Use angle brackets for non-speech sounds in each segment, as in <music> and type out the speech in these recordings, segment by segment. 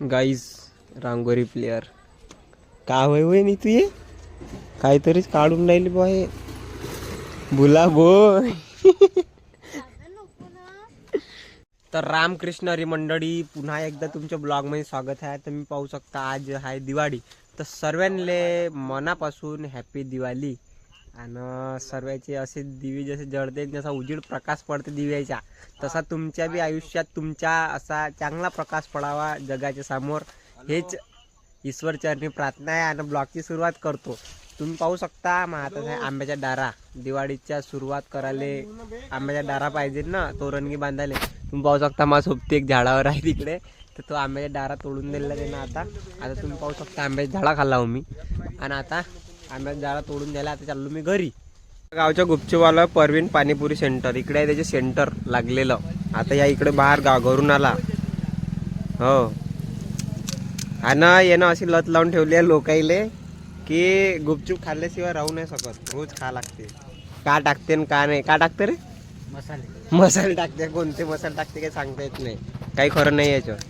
Guys रांगोळी player का होय होय मी तू ये काहीतरीच काढून राहिली बा हे. बुला बो तर रामकृष्ण हरी मंडळी पुन्हा एकदा तुमच्या ब्लॉगमध्ये स्वागत आहे. तुम्ही पाहू शकता आज आहे दिवाळी. तर सर्वांले मनापासून हॅपी दिवाळी. आणि सर्वांचे असे दिवे जसे जळते जसा उजीड प्रकाश पडते दिव्याच्या तसा तुमच्या बी आयुष्यात तुमच्या असा चांगला प्रकाश पडावा जगाच्या समोर. हेच ईश्वरचरणी प्रार्थना आहे आणि ब्लॉगची सुरुवात करतो. तुम्ही पाहू शकता मग आहे आंब्याच्या डारा. दिवाळीच्या सुरुवात करायला आंब्याच्या डारा पाहिजे ना तोरणगी बांधायला. तुम्ही पाहू शकता माझ्या सोबती एक झाडावर आहे तिकडे. तर तो आंब्याच्या डारा तोडून दिलेला त्यांना आता. आता तुम्ही पाहू शकता आंब्याच्या झाडा खाल्ला हो मी. आणि आता आंब्याच्या झाडा तोडून द्यायला आता चाललो मी घरी. गावच्या गुपचूपवाला परवीन पाणीपुरी सेंटर. इकडे आहे त्याचे सेंटर लागलेलं. आता या इकडे बाहेर गाव घरून आला. हो. आणि यानं अशी लत लावून ठेवली आहे लोकाईले की गुपचूप खाल्ल्याशिवाय राहू नाही शकत. रोज खा लागते. का टाकते आणि का नाही? का टाकते रे? मसाले. मसाले टाकते. कोणते मसाले टाकते काही सांगता येत नाही. काही खरं नाही याच्यावर.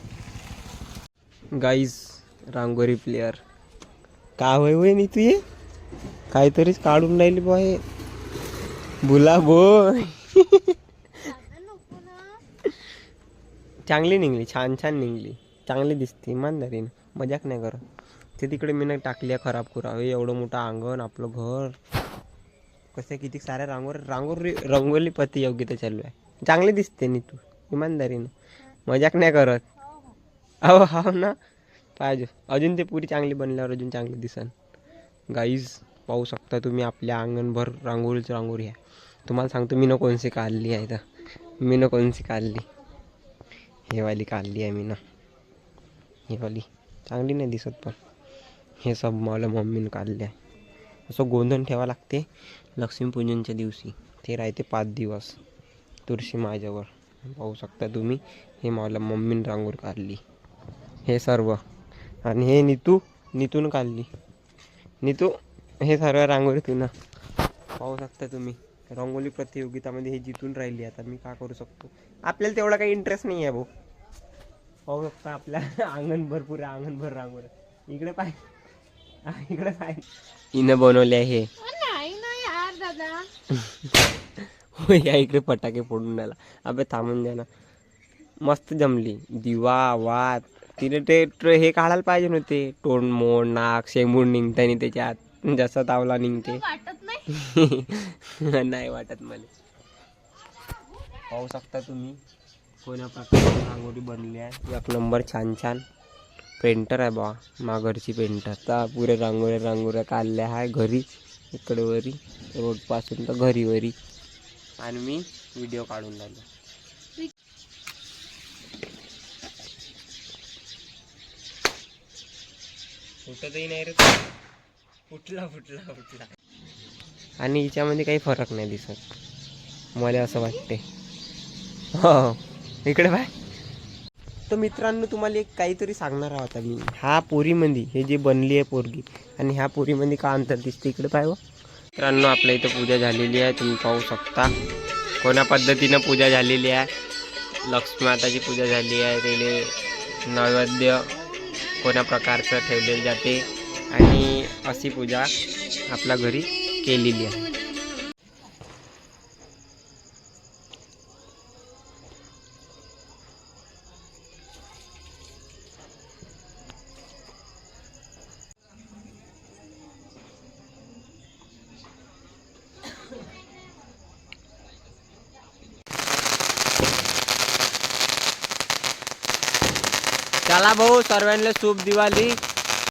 गाईज रांगोळी प्लेअर का होय होय मी तू ये? काहीतरीच काढून राहिली बा हे. बुला. बो चांगली निघली छान छान निघली. चांगली दिसते इमानदारीने. मजाक नाही करत. ते तिकडे मी नाही टाकली आहे खराब खुराब एवढं मोठं अंगण आपलं घर. कसं किती साऱ्या रांगोर रांगोरी रंगोली पती योग्यता चालू आहे. चांगली दिसते नी तू इमानदारीनं. मजाक नाही करत. अहो हो ना. पाहिजे. अजून ते पुरी चांगली बनल्यावर अजून चांगली दिसन. गाईज पाहू शकता तुम्ही आपल्या अंगणभर रांगोळीच रांगोळी आहे. तुम्हाला सांगतो मी न कोणसी काढली आहे तर मी न कोणसी काढली? हे वाली काढली आहे मी ना हे वाली. चांगली नाही दिसत पण. हे सब मला मम्मीनं काढले आहे. असं गोंधण ठेवा लागते लक्ष्मीपूजनच्या दिवशी. ते राहते पाच दिवस. तुळशी माझ्यावर. पाहू शकता तुम्ही हे मला मम्मीनं रांगोळी काढली. हे सर्व. आणि हे नीतू नीतून काढली. नीतू हे सर्व रांगोळी तू ना. पाहू शकता तुम्ही. रंगोली प्रतियोगितामध्ये हे जितून राहिली आता मी का करू शकतो? आपल्याला तेवढा काही इंटरेस्ट नाही आहे भाऊ. पाहू शकता आपल्या <laughs> अंगण भरपूर अंगणभर रांगोळी. इकडे पाय. इकडे पाय. हिनं बनवले आहे. हे नाही ना यार दादा. <laughs> हो या इकडे फटाके फोडून राहिला अबे थांबून द्या ना. मस्त जमली. दिवा वात तिने ते हे काढायला पाहिजे नव्हते तोंड मोड नाक शेंबूड निघतानी त्याच्यात. जसा तावला निघते. <laughs> नाही? वाटत मला. पाहू शकता तुम्ही. कोण्या प्रकारची रांगोळी बनली आहे. एक नंबर छान छान. पेंटर आहे बा माघरची पेंटर. तर पुरे रांगोळ्या रांगोळ्या काढल्या आहे घरी. इकडे वरी. रोडपासून तर घरी वरी. आणि मी व्हिडिओ काढून राहिलो. फुटतही नाही रे फुटला फुटला फुटला. आणि हिच्यामध्ये काही फरक नाही दिसत. मला असं वाटते हो इकडे बाय तर मित्रांनो तुम्हाला एक काहीतरी सांगणार आहोत मी. ह्या पोरीमध्ये हे जे बनली आहे पोरगी आणि ह्या पोरीमध्ये का अंतर दिसते इकडे पाय हो. मित्रांनो आपल्या इथं पूजा झालेली आहे. तुम्ही पाहू शकता. कोण्या पद्धतीनं पूजा झालेली आहे? लक्ष्मी माताची पूजा झाली आहे. त्याले नैवेद्य कोण्या प्रकारचं ठेवलेलं जाते आणि अशी पूजा आपल्या घरी केलेली आहे. चला भाऊ सर्वांना शुभ दिवाळी